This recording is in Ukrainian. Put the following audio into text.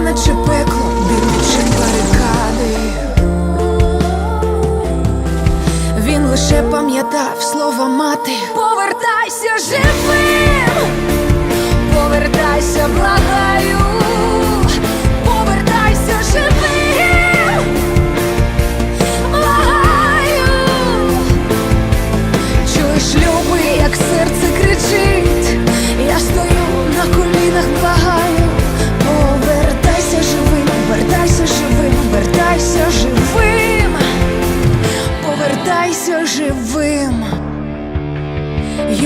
Наче пекло, дивлячи барикади. Він лише пам'ятав слова мати. Повертайся живим, повертайся, благаю,